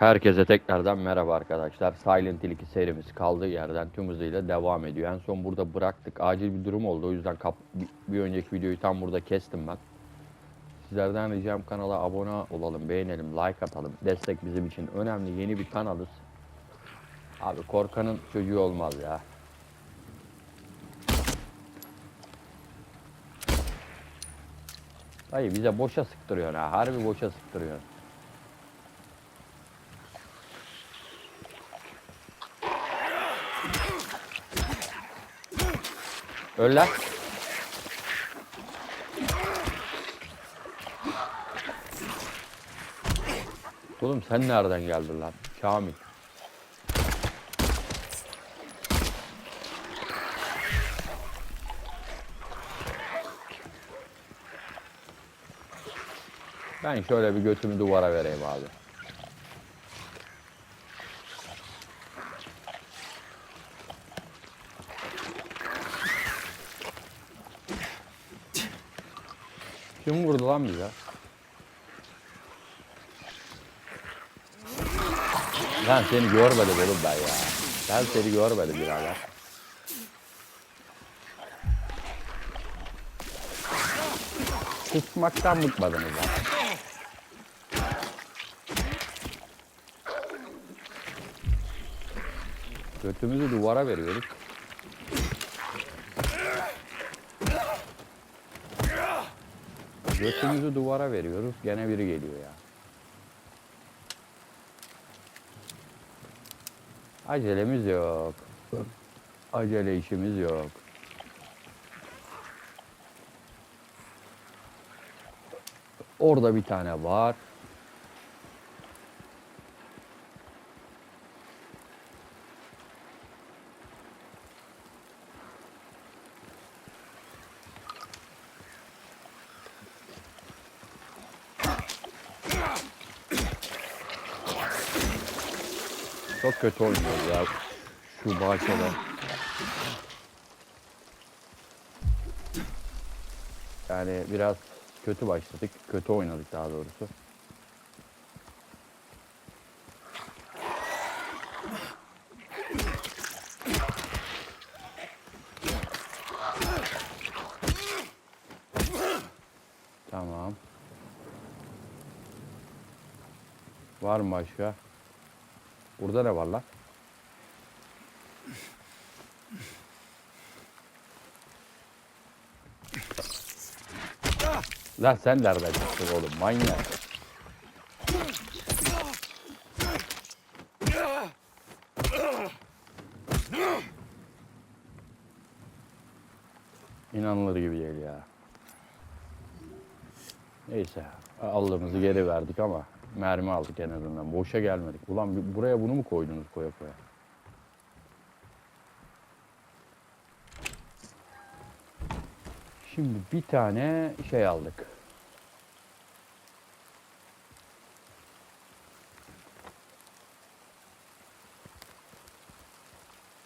Herkese tekrardan merhaba arkadaşlar. Silent Hill 2 serimiz kaldığı yerden tüm hızıyla devam ediyor. En son burada bıraktık. Acil bir durum oldu. O yüzden kap- bir- önceki videoyu tam burada kestim ben. Sizlerden ricam kanala abone olalım, beğenelim, like atalım. Destek bizim için önemli. Yeni bir kanalız. Abi korkanın çocuğu olmaz ya. Dayı bize boşa sıktırıyorsun ha. Harbi boşa sıktırıyorsun. Öl lan. Oğlum sen nereden geldin lan? Kamil. Ben şöyle bir götümü duvara vereyim abi. Kim vurdu lan bize? Ben seni görmedim oğlum ben ya. Ben seni görmedim birader. Kusmaktan bıkmadınız lan. Götümüzü duvara veriyoruz. Götümüzü duvara veriyoruz. Gene biri geliyor ya. Acelemiz yok. Acele işimiz yok. Orada bir tane var. Kötü oynuyoruz ya şu bahçede. Yani biraz kötü başladık. Kötü oynadık daha doğrusu. Tamam. Var mı başka? Burada ne var lan? Lan sen nereden çıktın oğlum manyak? İnanılır gibi değil ya. Neyse aldığımızı geri verdik ama mermi aldık en azından. Boşa gelmedik. Ulan buraya bunu mu koydunuz koya koya? Şimdi bir tane şey aldık.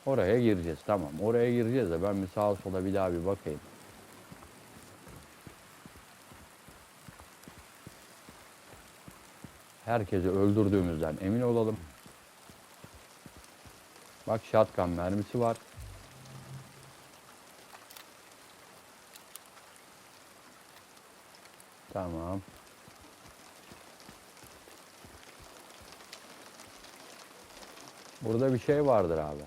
Oraya gireceğiz tamam. Oraya gireceğiz de ben bir sağa sola bir daha bir bakayım. Herkesi öldürdüğümüzden emin olalım. Bak shotgun mermisi var. Tamam. Burada bir şey vardır abi.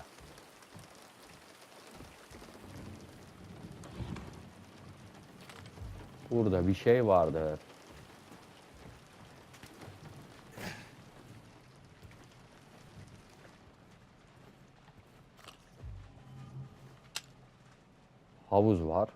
Burada bir şey vardır. Havuz var.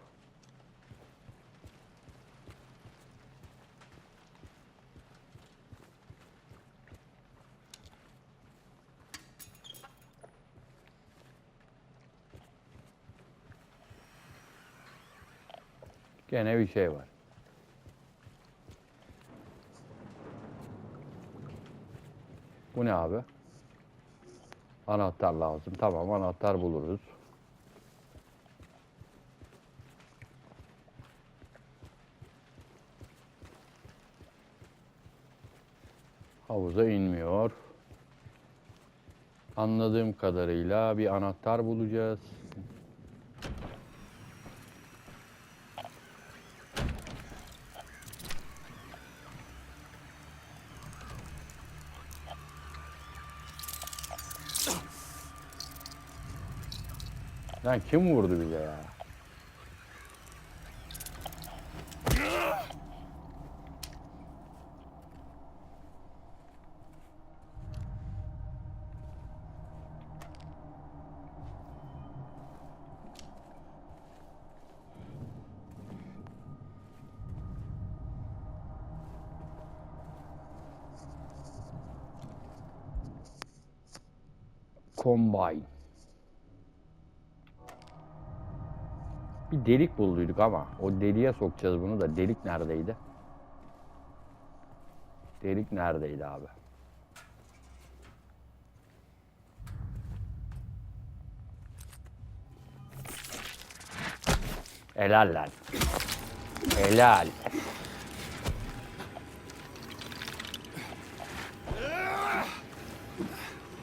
Gene bir şey var. Bu ne abi? Anahtar lazım. Tamam anahtar buluruz. Havuza inmiyor. Anladığım kadarıyla bir anahtar bulacağız. Lan kim vurdu bize ya? Combine. Bir delik bulduyduk ama o deliğe sokacağız bunu da delik neredeydi? Delik neredeydi abi? Helal lan. Helal.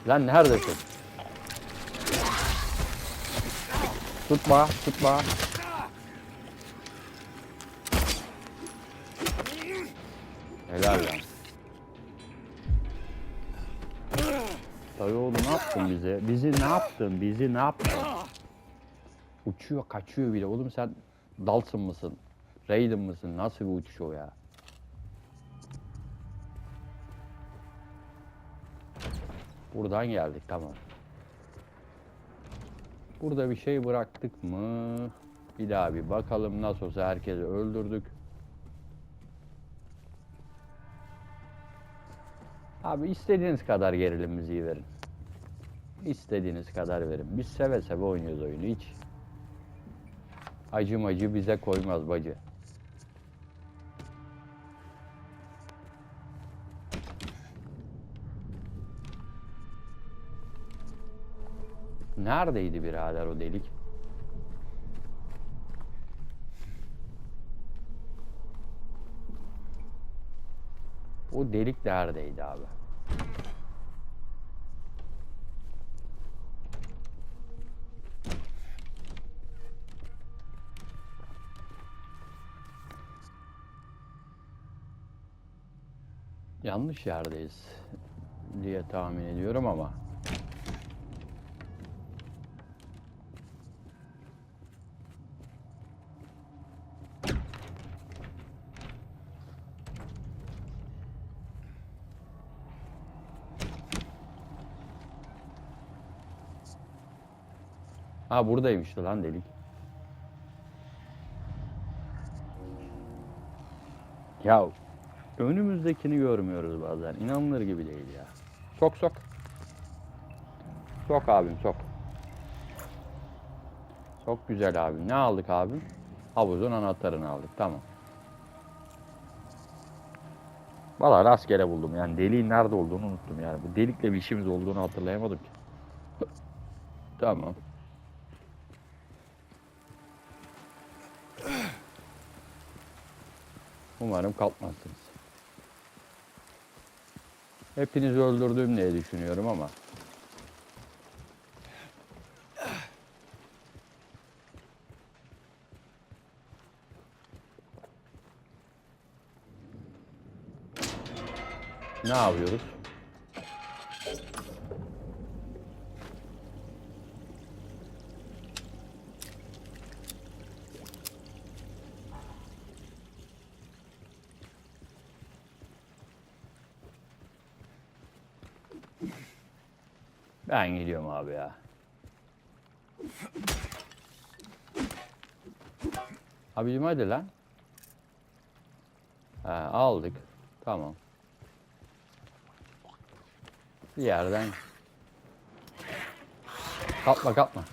Lan neredesin? Tutma, tutma. Helal lan. Dayı oğlu ne yaptın bize? Bizi ne yaptın? Bizi ne yaptın? Uçuyor, kaçıyor bile. Oğlum sen Dalsın mısın? Raiden mısın? Nasıl bir uçuş o ya? Buradan geldik tamam. Burada bir şey bıraktık mı? Bir daha bir bakalım. Nasıl olsa herkesi öldürdük. Abi istediğiniz kadar gerilim müziği verin. İstediğiniz kadar verin. Biz seve seve oynuyoruz oyunu hiç. Acı bize koymaz bacı. Neredeydi birader o delik? O delik neredeydi abi? Yanlış yerdeyiz diye tahmin ediyorum ama Ha buradaymıştı lan delik. Ya önümüzdekini görmüyoruz bazen. İnanılır gibi değil ya. Sok sok. Sok abim sok. Çok güzel abim. Ne aldık abim? Havuzun anahtarını aldık. Tamam. Valla rastgele buldum. Yani deliğin nerede olduğunu unuttum yani. Bu delikle bir işimiz olduğunu hatırlayamadım ki. tamam. Umarım kalkmazsınız. Hepinizi öldürdüm diye düşünüyorum ama. Ne yapıyoruz? Ben gidiyorum abi ya. Abicim hadi lan. Ha, aldık. Tamam. Bir yerden. Kalkma kalkma.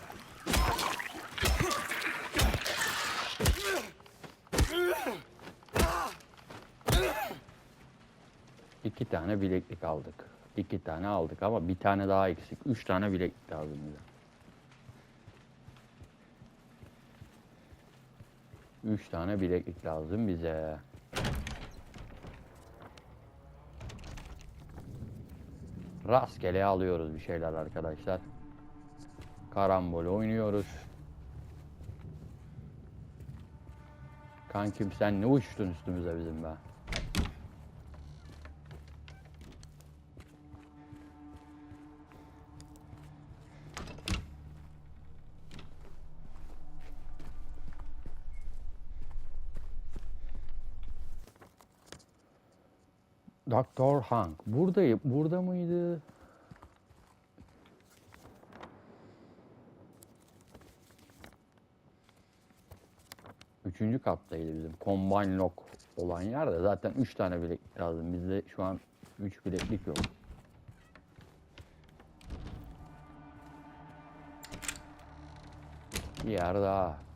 İki tane bileklik aldık. İki tane aldık ama bir tane daha eksik. Üç tane bileklik lazım bize. Üç tane bileklik lazım bize. Rastgele alıyoruz bir şeyler arkadaşlar. Karambol oynuyoruz. Kankim sen ne uçtun üstümüze bizim be. Doktor Hank. Burada, burada mıydı? Üçüncü kattaydı bizim. Combine lock olan yerde. Zaten üç tane bilek lazım. Bizde şu an üç bileklik yok. Bir yer daha.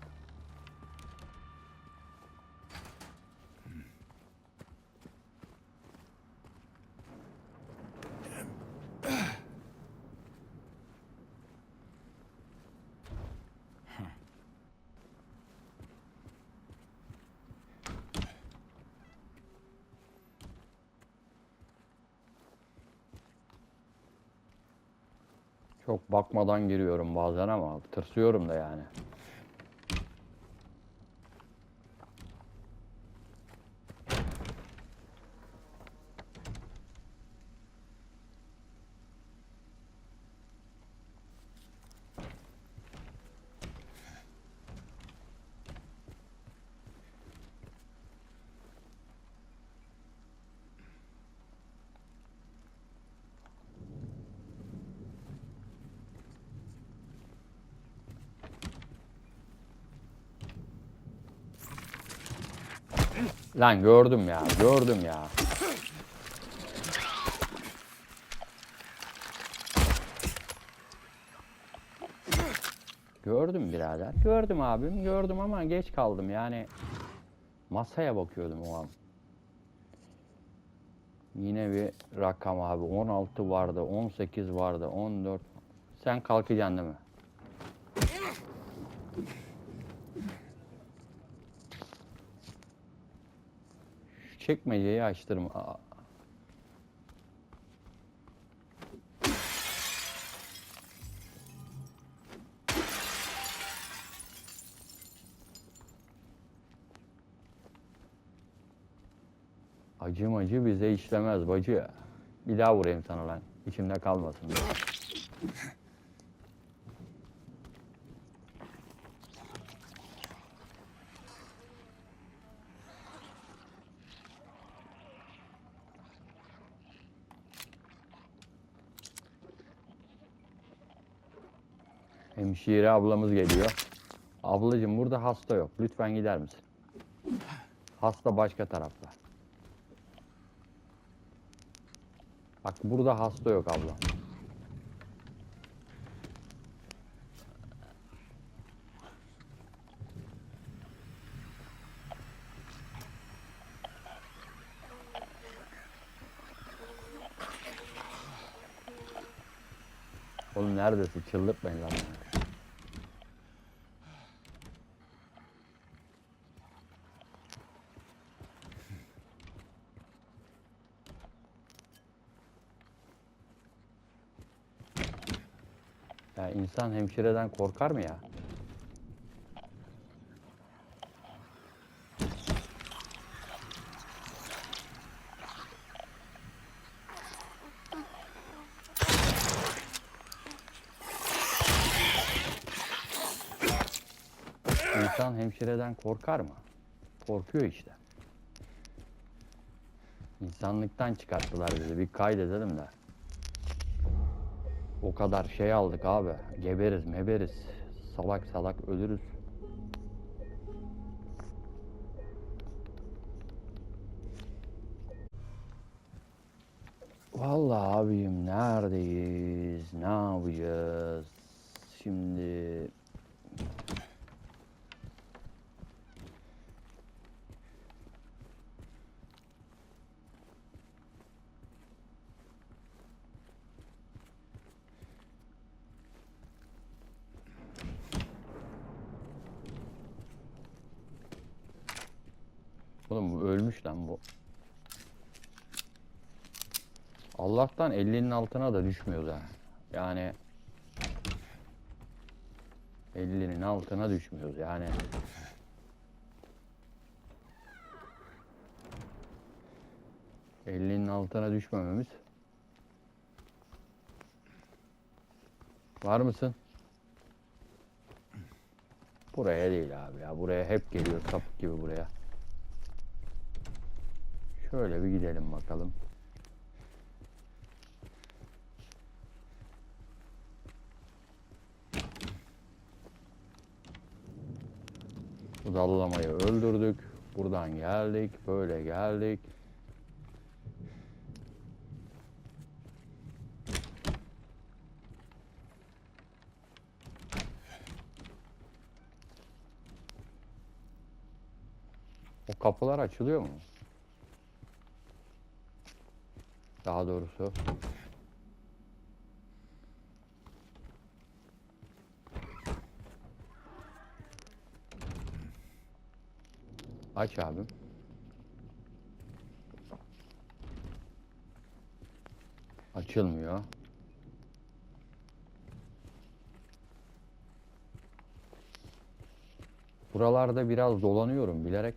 Çok bakmadan giriyorum bazen ama tırsıyorum da yani. Lan gördüm ya, gördüm ya. Gördüm birader. Gördüm abim, gördüm ama geç kaldım yani. Masaya bakıyordum o an. Yine bir rakam abi. 16 vardı, 18 vardı, 14. Sen kalkacaksın değil mi? Çekmeceyi açtırma. Aa. Acı bize işlemez bacı. Bir daha vurayım sana lan. İçimde kalmasın. Hemşire ablamız geliyor. Ablacığım burada hasta yok. Lütfen gider misin? Hasta başka tarafta. Bak burada hasta yok abla. Oğlum neredesin? Çıldırtmayın lan beni. Ya insan hemşireden korkar mı ya? İnsan hemşireden korkar mı? Korkuyor işte. İnsanlıktan çıkarttılar bizi. Bir kaydedelim de. O kadar şey aldık abi. Geberiz meberiz. Salak salak ölürüz. Vallahi abim neredeyiz? Ne yapacağız? Şimdi Oğlum bu ölmüş lan bu. Allah'tan 50'nin altına da düşmüyoruz ha. Yani 50'nin altına düşmüyoruz yani. Elli'nin altına düşmememiz. Var mısın? Buraya değil abi ya. Buraya hep geliyor sapık gibi buraya. Şöyle bir gidelim bakalım. Bu dallamayı öldürdük. Buradan geldik. Böyle geldik. O kapılar açılıyor mu? Daha doğrusu. Aç abim. Açılmıyor. Buralarda biraz dolanıyorum bilerek.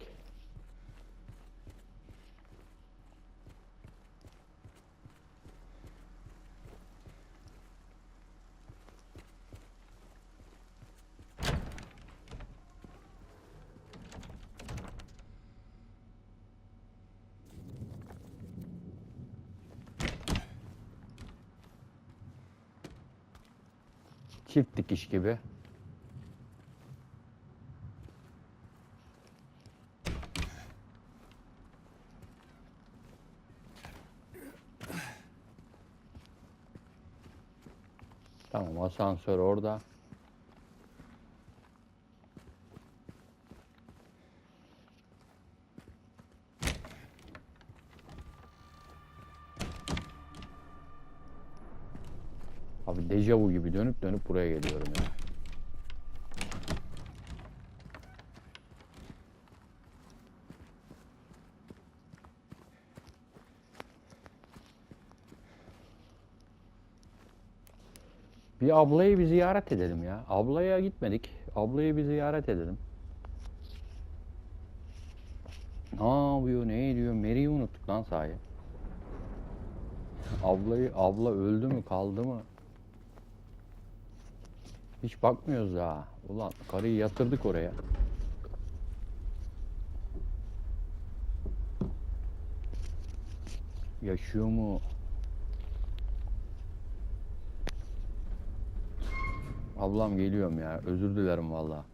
Gibi. Tamam asansör orada. Abi dejavu gibi dönüp dönüp buraya geliyorum ya. Bir ablayı bir ziyaret edelim ya. Ablaya gitmedik. Ablayı bir ziyaret edelim. Ne yapıyor, ne ediyor? Mary'i unuttuk lan sahi. Ablayı, abla öldü mü, kaldı mı? Hiç bakmıyoruz daha. Ulan karıyı yatırdık oraya. Yaşıyor mu? Ablam geliyorum ya. Özür dilerim valla.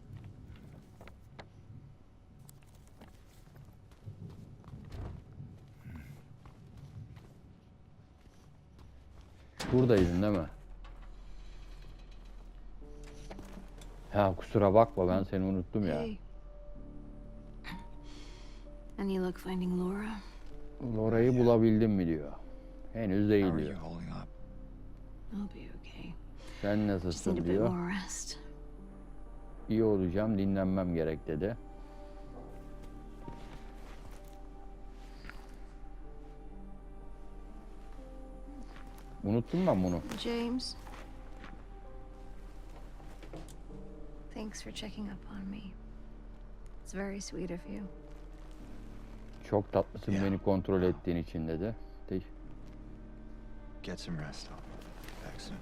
Buradaydın değil mi? Ya kusura bakma ben seni unuttum ya. Hey. Any luck finding Laura? Lora'yı bulabildim mi diyor. Henüz değil diyor. I'll be okay. Sen Just need nasılsın bit diyor. more rest. İyi olacağım dinlenmem gerek dedi. Unuttum ben bunu. James. Thanks for checking up on me. It's very sweet of you. Çok tatlısın Ya. beni kontrol ettiğin için dedi. De- Get some rest. Back soon.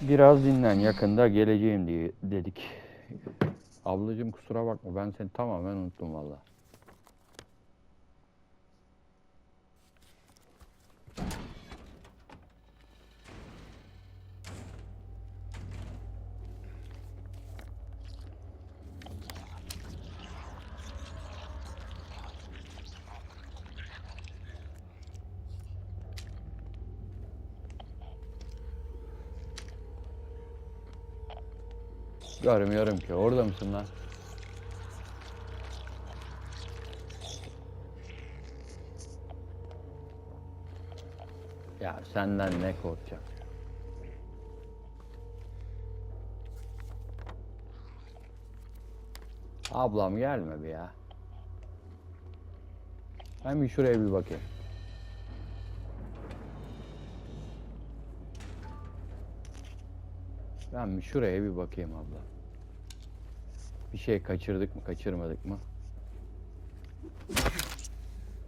Biraz dinlen yakında geleceğim diye dedik. Ablacığım kusura bakma ben seni tamamen unuttum valla. Görmüyorum ki. Orada mısın lan? Ya senden ne korkacağım? Ablam gelme bir ya. Ben bir şuraya bir bakayım. Ben bir şuraya bir bakayım abla. Bir şey kaçırdık mı, kaçırmadık mı?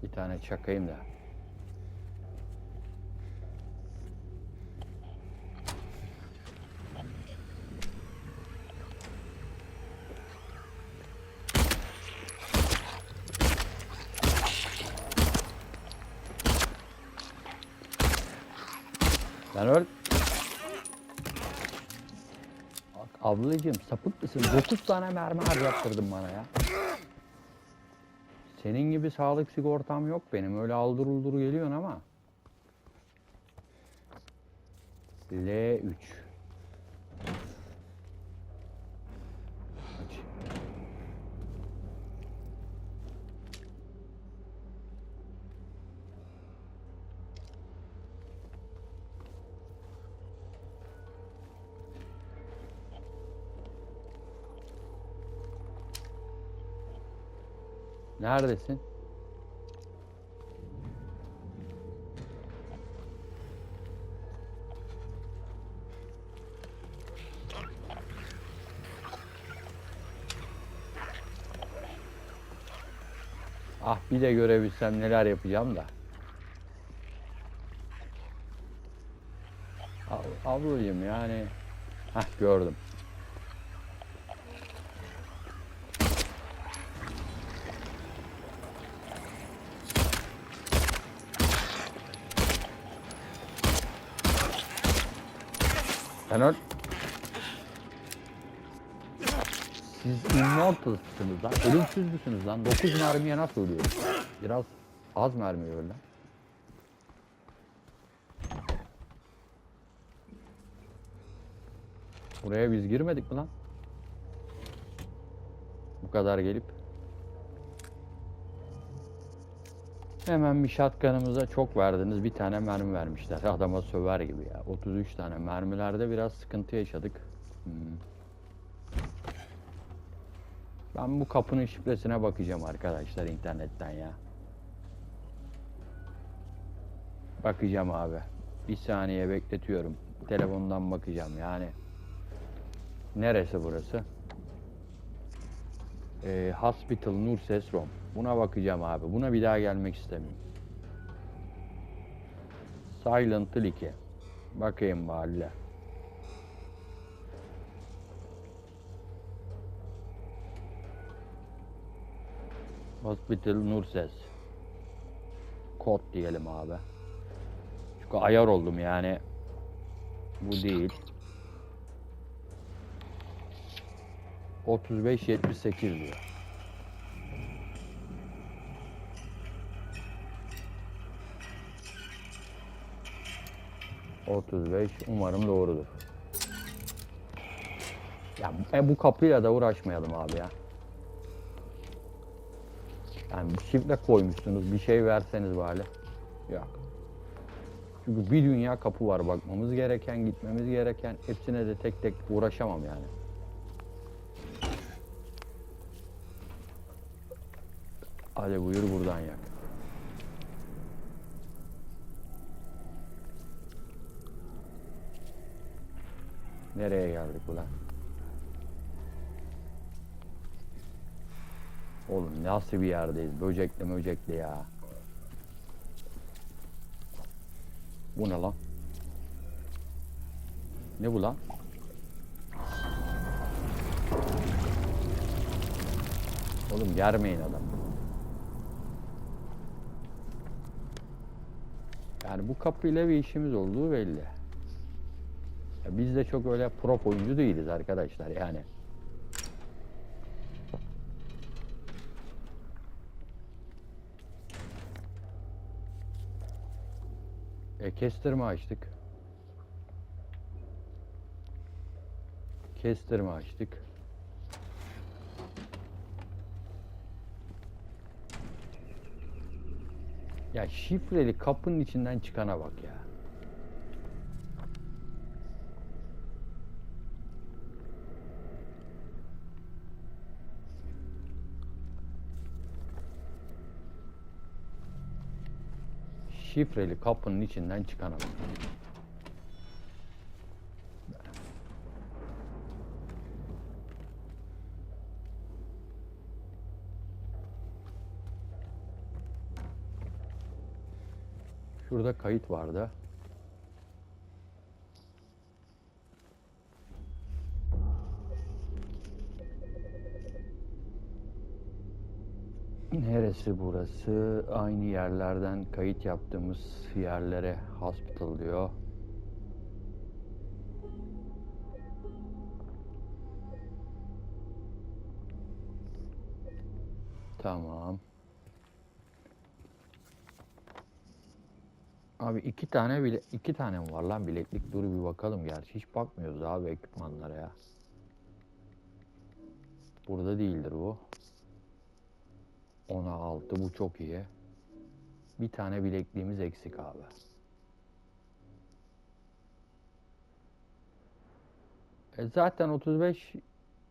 Bir tane çakayım da. Lan öl. Ablacığım sapık mısın? 9 tane mermi harcattırdın bana ya. Senin gibi sağlık sigortam yok benim. Öyle aldır uldur geliyorsun ama. L3. Neredesin? Ah bir de görebilsem neler yapacağım da. Ab- Ablacığım yani. Hah gördüm. İmmortalsınız lan. Ölümsüz müsünüz lan? 9 mermiye nasıl ölüyorsunuz? Biraz az mermi öl lan. Buraya biz girmedik mi lan? Bu kadar gelip. Hemen bir shotgun'ımıza çok verdiniz. Bir tane mermi vermişler. Adama söver gibi ya. 33 tane mermilerde biraz sıkıntı yaşadık. Hmm. Ben bu kapının şifresine bakacağım arkadaşlar internetten ya. Bakacağım abi. Bir saniye bekletiyorum. Telefondan bakacağım yani. Neresi burası? Ee, Hospital Nur Ses Rom. Buna bakacağım abi. Buna bir daha gelmek istemiyorum. Silent Hill 2. Bakayım bari. Hospital Nurses. Kod diyelim abi. Çünkü ayar oldum yani. Bu değil. 35 78 diyor. Otuz beş umarım doğrudur. Ya e, bu kapıyla da uğraşmayalım abi ya. Yani bir şifre koymuşsunuz bir şey verseniz bari. Yok. Çünkü bir dünya kapı var bakmamız gereken, gitmemiz gereken. Hepsine de tek tek uğraşamam yani. Hadi buyur buradan yak. Nereye geldik ulan? Oğlum nasıl bir yerdeyiz? Böcekli möcekli ya. Bu ne lan? Ne bu lan? Oğlum germeyin adam. Yani bu kapıyla bir işimiz olduğu belli. Ya biz de çok öyle pro oyuncu değiliz arkadaşlar yani. Kestirme açtık. Kestirme açtık. Ya şifreli kapının içinden çıkana bak ya. Şifreli kapının içinden çıkan adam. Şurada kayıt vardı. Neresi burası? Aynı yerlerden kayıt yaptığımız yerlere hospital diyor. Tamam. Abi iki tane bile iki tane mi var lan bileklik? Dur bir bakalım gerçi. Hiç bakmıyoruz abi ekipmanlara ya. Burada değildir bu. 10'a 6 bu çok iyi. Bir tane bilekliğimiz eksik abi. E zaten 35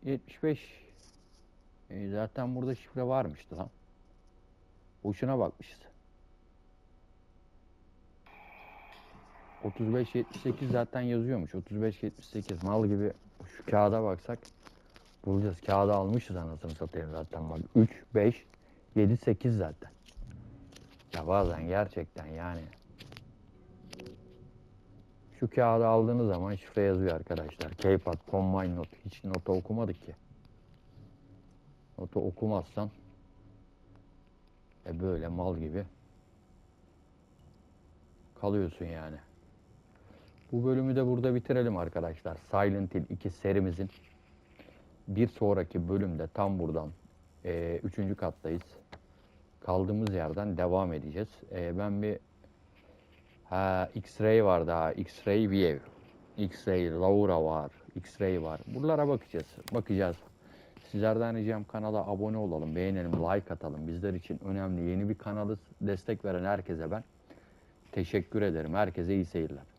75 e zaten burada şifre varmıştı lan. Boşuna bakmışız. 35 78 zaten yazıyormuş. 35 78 mal gibi şu kağıda baksak bulacağız. Kağıdı almışız anasını satayım zaten bak. 3 5 7 8 zaten. Ya bazen gerçekten yani şu kağıdı aldığınız zaman şifre yazıyor arkadaşlar. Keypad, Combine Note. Hiç nota okumadık ki. Nota okumazsan e böyle mal gibi kalıyorsun yani. Bu bölümü de burada bitirelim arkadaşlar. Silent Hill 2 serimizin bir sonraki bölümde tam buradan e, üçüncü kattayız. Kaldığımız yerden devam edeceğiz. E, ben bir ha, X-Ray var daha. X-Ray View. X-Ray Laura var. X-Ray var. Buralara bakacağız. Bakacağız. Sizlerden ricam kanala abone olalım, beğenelim, like atalım. Bizler için önemli. Yeni bir kanalı destek veren herkese ben teşekkür ederim. Herkese iyi seyirler.